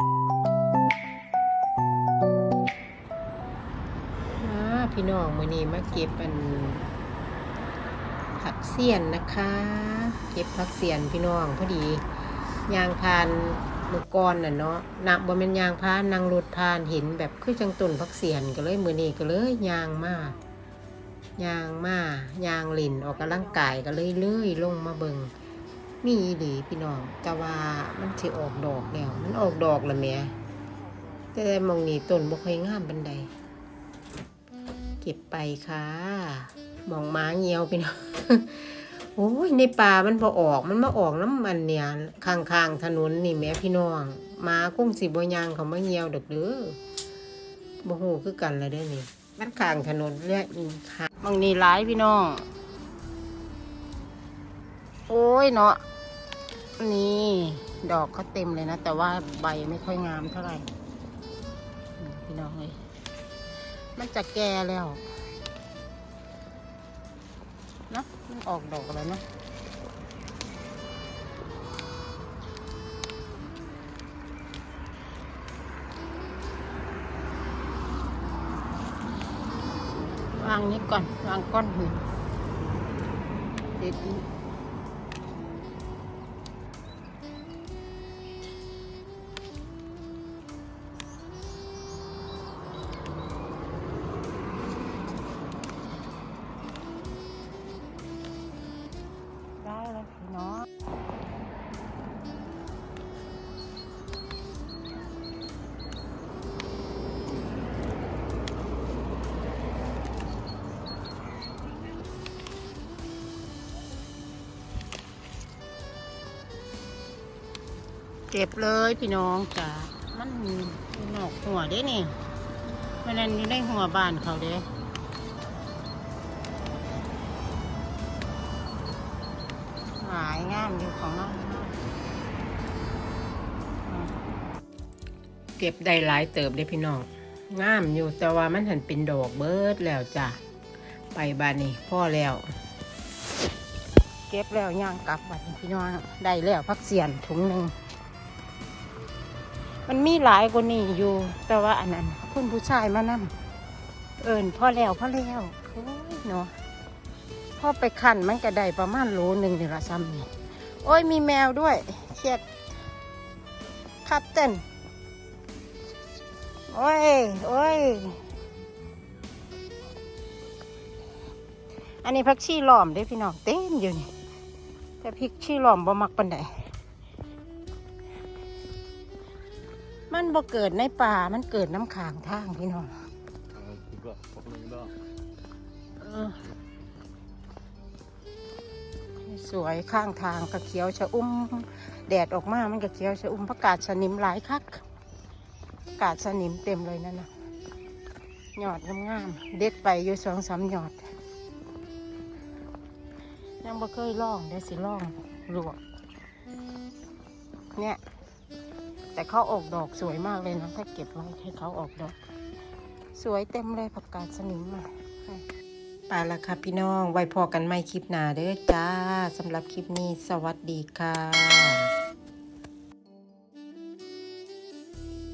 พี่น้องมือนี้มาเก็บอันผักเสียนนะคะ เก็บผักเสียนพี่น้องพอดียางพานมือก่อนน่ะเนาะนับบ่แม่นยางพานนั่งรถผ่านเห็นแบบคือจังต้นผักเสียนก็เลยมือนี้ก็เลยยางมายางมายางหลินออกกำลังกายก็เลยเลื่อยลงมาเบิง มีอีหลีพี่น้องแต่ว่ามันสิออกดอกแล้ว มันออกดอกแล้วแม่แต่มองนี่ต้นบ่ค่อยงามปานใดเก็บไปค่ะมองม้าเงียวไปเนาะโอ้ยในป่ามันพอออกมันมาออกน้ำมันเนี่ยข้างๆถนนนี่แม่พี่น้องม้าคงสิบ่ยางเขามาเงียวดอกเด้อบ่ฮู้คือกันละเด้อนี่มันข้างถนนเนี่อีค่ะบางนี่หลายพี่น้อง โอ้ยเนาะ นี่ ดอกเขาเต็มเลยนะ แต่ว่าใบไม่ค่อยงามเท่าไหร่พี่น้องเลยมันจะแก่แล้วนะมันออกดอกแล้วนะวางนี้ก่อน วางก้อนหินเด็ดนี้ เก็บเลยพี่น้องจ้ะมันมีนอกหัวเด้นี่มันนั่นอยู่ในหัวบ้านเขาเด้หายงามอยู่ของเราเก็บได้หลายเติบได้พี่น้องงามอยู่แต่ว่ามันหันเป็นดอกเบิดแล้วจ้ะไปบานนี้พ่อแล้ว เก็บแล้วย่างกลับบัดนี้พี่น้องได้แล้วพักเสียนถุงหนึ่ง มันมีหลายกว่านี้อยู่ แต่ว่าอันนั้นคุณผู้ชายมานั่เอิญพ่อแล้วพ่อแล้วโอ้ยเนาะพ่อไปขันมันก็ได้ประมาณโลหนึ่งนี่ละซ้ำนี่โอ้ยมีแมวด้วยเขียดคัตเต้นโอ้ยโอ้ยอันนี้พักชีหลอมเด้พี่น้องเต็มอยู่นี่แต่พริกชีหลอมบ่มักปันใด มันบ่เกิดในป่ามันเกิดน้ำขางทางพี่น้องสวยข้างทางกระเขียวชะอุ้ม แดดออกมามันกระเขียวชะอุ้มประกาศสนิมหลายคักประกาศสนิมเต็มเลยนั่นนะหยอดงามๆเด็ดไปอยู่สองสามหยอดยังบ่เคยล่องได้สิล่องหลวกเนี่ย แต่เขาออกดอกสวยมากเลยนะถ้าเก็บไว้ให้เขาออกดอก สวยเต็มเลยผักกาดสนิมอะไปละค่ะพี่น้อง ไว้พอกันไม่คลิปหน้าเด้อจ้าสำหรับคลิปนี้สวัสดีค่ะ